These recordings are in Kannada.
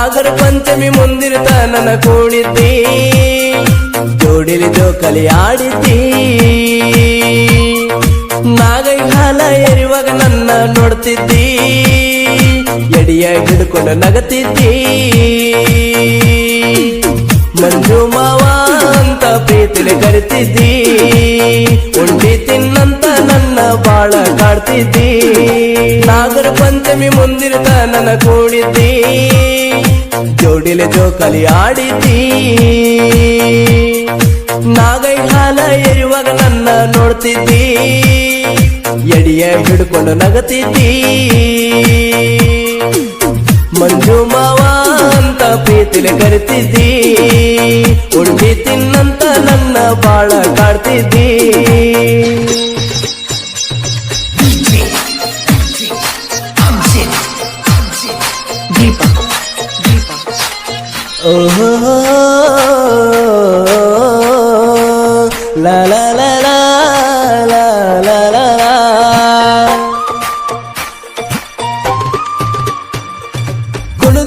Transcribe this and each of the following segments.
ನಾಗರ ಪಂಚಮಿ ಮುಂದಿರ್ತ ನನ್ನ ಕೂಡಿದ್ದಿ. ಜೋಡಿಲಿ ಜೋಕಲಿ ಆಡಿದ್ದಿ. ನಾಗೈ ಹಾಲ ಎರಿವಾಗ ನನ್ನ ನೋಡ್ತಿದ್ದಿ. ಎಡಿಯ ಹಿಡ್ಕೊಂಡು ನಗತಿದ್ದಿ. ಮಂಜು ಮಾವ ಪ್ರೀತಿಲಿ ಕರಿತಿದ್ದಿ. ಉಂಡಿ ತಿನ್ನಂತ ನನ್ನ ಬಾಳ ಕಾಡ್ತಿದ್ದಿ. ನಾಗರ ಪಂಚಮಿ ಮುಂದಿರ್ತ ನನ್ನ ಕೂಡಿದ್ದಿ. ಜೋಡಿಲೆ ಜೋಕಲಿ ಆಡಿದ್ದಿ. ನಾಗೈ ಹಾಲ ಎರಿವಾಗ ನನ್ನ ನೋಡ್ತಿದ್ದಿ. ಎಡಿಯ ಹಿಡ್ಕೊಂಡು ನಗತಿದ್ದಿ. ಮಂಜು ಮಾವ ಅಂತ ಪ್ರೀತಿಲಿ ಕರಿತಿದ್ದಿ. ಉಂಡಿ ನನ್ನ ಬಾಳ ಕಾಡ್ತಿದ್ದಿ. ದೀಪ ದೀಪ ಓಹೋ.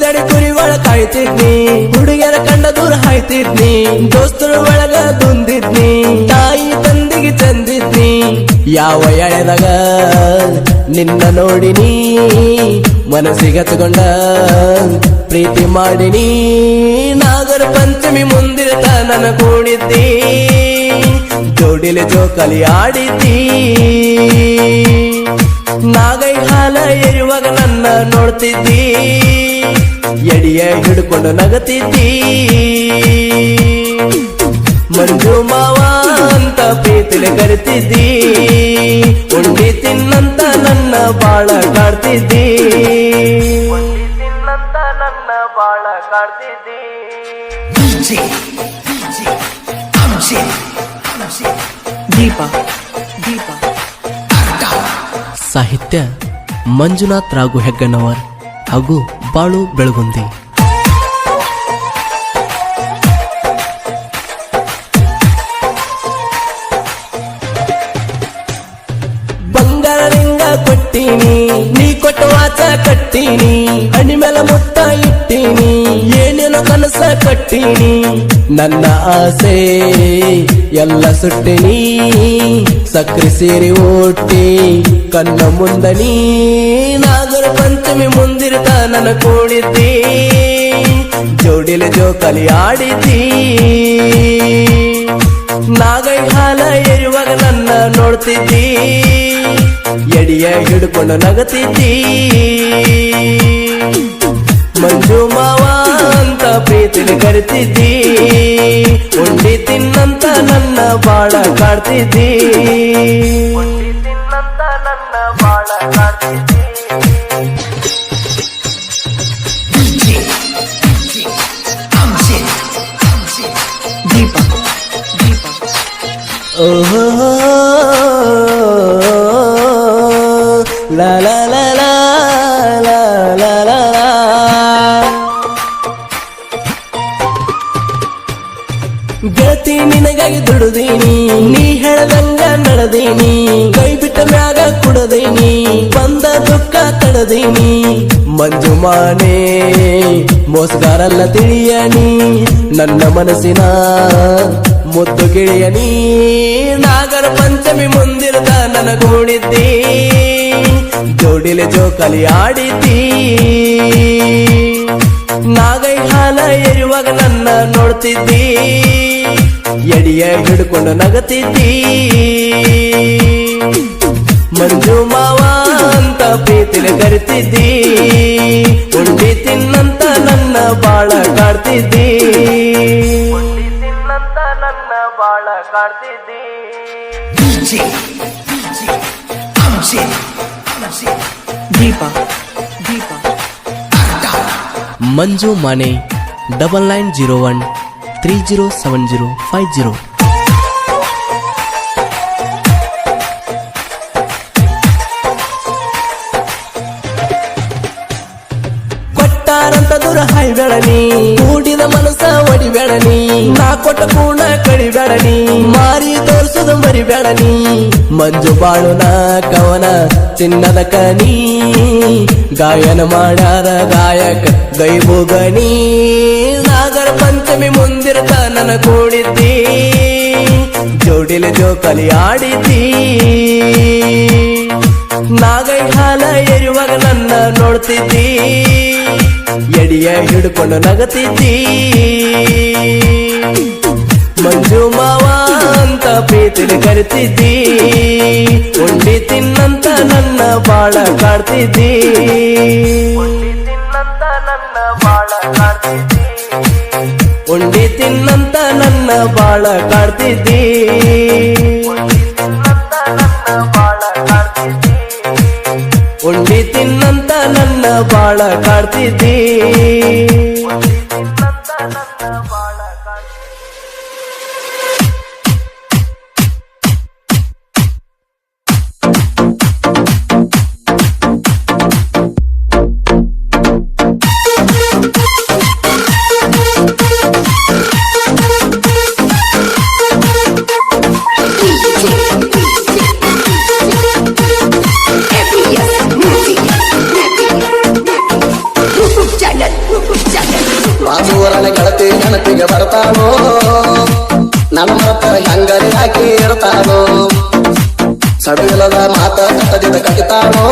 ಕುಣಿದಡಿ ಕುರಿ ಒಳ ಕಾಯ್ತಿದ್ನಿ. ಹುಡುಗಿಯರ ಕಂಡ ದೂರ ಹಾಯ್ತಿದ್ನಿ. ದೋಸ್ತರ ಒಳಗ ದುಂದಿದ್ನಿ. ತಾಯಿ ತಂದಿಗೆ ಚಂದಿದ್ನಿ ಯಾವ ಎಳೆದಾಗ ನಿನ್ನ ನೋಡಿನಿ. ಮನಸ್ಸಿಗೆ ತಗೊಂಡ ಪ್ರೀತಿ ಮಾಡಿನಿ. ನಾಗರ ಪಂಚಮಿ ಮುಂದಿರ್ತ ನನ್ನ ಕೂಡಿದ್ದಿ ಜೋಡಿಲೆ ಜೋಕಲಿ ಆಡಿದ್ದಿ ನಾಗೈ ಹಾಲ ಇರುವಾಗ ನನ್ನ ನೋಡ್ತಿದ್ದಿ ಎಡಿಯ ಹಿಡ್ಕೊಂಡು ನಗತಿದ್ದಿ. ಮಂಜು ಮಾವ ಅಂತ ಪ್ರೀತಿಲಿ ಕರಿತಿದ್ದಿ. ಉಂಡಿ ತಿನ್ನಂತ ನನ್ನ ಬಾಳ ಕಾಡ್ತಿದ್ದಿ. ತಿನ್ನಂತ ನನ್ನ ಬಾಳ ಕಾಡ್ತಿದ್ದಿ ದೀಪ ದೀಪ. ಸಾಹಿತ್ಯ ಮಂಜುನಾಥ್ ರಾಘು ಹೆಗ್ಗಣ್ಣವರ್ ಹಾಗೂ ಬಾಳು ಬೆಳಗುಂದಿ ಬಂಗಾರ ಲಿಂಗ ಕೊಟ್ಟೀನಿ ನೀ ಕೊಟ್ಟ ವಾಚ ಕಟ್ಟೀನಿ ಹಣಿ ಮೇಲೆ ಮುತ್ತ ಇಟ್ಟೀನಿ ಏನೇನೋ ಕಟ್ಟಿನಿ ನನ್ನ ಆಸೆ. ಎಲ್ಲ ಸುಟ್ಟಿನಿ, ಸಕ್ರೆ ಸೇರಿ ಓಟಿ ಕಣ್ಣ ಮುಂದನಿ. ನಾಗರ ಪಂಚಮಿ ಮುಂದಿರ್ತ ನನ್ನ ಕೂಡಿದ್ದಿ. ಜೋಡಿಲೆ ಜೋಕಲಿ ಆಡಿದ್ದಿ. ನಾಗೈ ಹಾಲ ಎರಿವಾಗ ನನ್ನ ನೋಡ್ತಿದ್ದಿ. ಎಡಿಯ ಹಿಡ್ಕೊಂಡು ನಗತಿದ್ದಿ. ಮಂಜು ಮಾವ ಅಂತ ಪ್ರೀತಿಲಿ ಕರಿತಿದ್ದಿ. ಉಂಡಿ ತಿನ್ನಂತ ನನ್ನ ಬಾಳ ಕಾಡ್ತಿದ್ದಿ. ತಿನ್ನಂತ ನನ್ನ ಬಾಳ ಕಾಡ್ತಿದ್ದಿ ದೀಪ ದೀಪ ಓಹೋ. ಗೆಳತಿ ನಿನಗಾಗಿ ದುಡಿದೀನಿ. ನೀ ಹೇಳದಂಗ ನಡೆದೀನಿ. ಕೈ ಬಿಟ್ಟ ಮ್ಯಾಗ ಕುಡದೀನಿ. ಬಂದ ದುಃಖ ತಡದೇನಿ. ಮಂಜು ಮಾನೆ, ಮೋಸಗಾರಲ್ಲ ತಿಳಿಯನಿ ನನ್ನ ಮನಸ್ಸಿನ ಮುದ್ದು ಗಿಳಿಯನಿ ನಾಗರ ಪಂಚಮಿ ಮುಂದಿರದ ನನಗೂಡಿದ್ದಿ. ಜೋಡಿಲೆ ಜೋಕಲಿ ಆಡಿದ್ದೀ. ನಾಗೈ ಹಾಲ ಎರಿವಾಗ ನನ್ನ ನೋಡ್ತಿದ್ದಿ. ಎಡಿಯ ಹಿಡ್ಕೊಂಡು ನಗತಿದ್ದಿ. ಮಂಜು ಮಾವ ಅಂತ ಪ್ರೀತಿಲಿ ಕರಿತಿದ್ದಿ. ಉಂಡಿ ತಿನ್ನಂತ ನನ್ನ ಬಾಳ ಕಾಡ್ತಿದ್ದಿ. ತಿನ್ನಂತ ನನ್ನ ಬಾಳ ಕಾಡ್ತಿದ್ದಿ ದೀಪ ದೀಪ. ಮಂಜು Mane. Double nine zero one three zero seven zero five zero ಕೊಟ್ಟಾರಂತ ಸಾವಿರ ಹಾಯ್ಬೇಡ ನೀ ಕೂಡಿದ ಮನಸ್ಸ ಒಡಿಬೇಡನಿ ನಾ ಕೊಟ್ಟ ಪೂರ್ಣ ಕಡಿಬೇಡನಿ ಮಾರಿ ತೋರಿಸೋದು ಮರಿಬೇಡನಿ ಮಂಜು ಮಂಜು ನಾ ಕವನ ಚಿನ್ನದ ಕನಿ ಗಾಯನ ಮಾಡಾರ ಗಾಯಕ ಗೈಬು ಗಣಿ ನಾಗರ ಪಂಚಮಿ ಮುಂದಿರ್ತ ನನ ಕೂಡಿದ್ದಿ. ಜೋಡಿಲೆ ಜೋಕಲಿ ಆಡಿದ್ದಿ. ನಾಗೈ ಹಾಲ ಎರುವಾಗ ನನ್ನ ನೋಡ್ತಿದ್ದಿ. ಎಡಿಯ ಹಿಡ್ಕೊಂಡು ನಗತಿದ್ದಿ. ಮಂಜು ಮಾವ ಅಂತ ಪ್ರೀತಿಲಿ ಕರಿತಿದ್ದಿ. ಉಂಡಿ ತಿನ್ನಂತ ನನ್ನ ಬಾಳ ಕಾಡ್ತಿದ್ದಿ. ಉಂಡಿ ತಿನ್ನಂತ ನನ್ನ ಬಾಳ ಕಾಡ್ತಿದ್ದಿ. ಉಂಡಿ ತಿನ್ನಂತ ನನ್ನ ಬಾಳ ಕಾಡ್ತಿದ್ದಿ. ಬರ್ತಾನೋ ನನ್ನ ಮತ ಹೆಂಗರಿ ಹಾಕಿ ಇರ್ತಾನೋ ಸಡಿಲದ ಮಾತ ಕಟ್ಟದಿದ ಕಟ್ಟಿತಾನೋ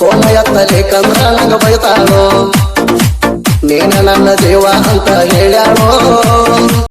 ಕೋಮ ಎತ್ತಲಿ ಕಂದ್ರ ನಂಗ ಬೈತಾನೋ? ನೀನ ನನ್ನ ಜೀವ ಅಂತ ಹೇಳ್ಯಾನೋ?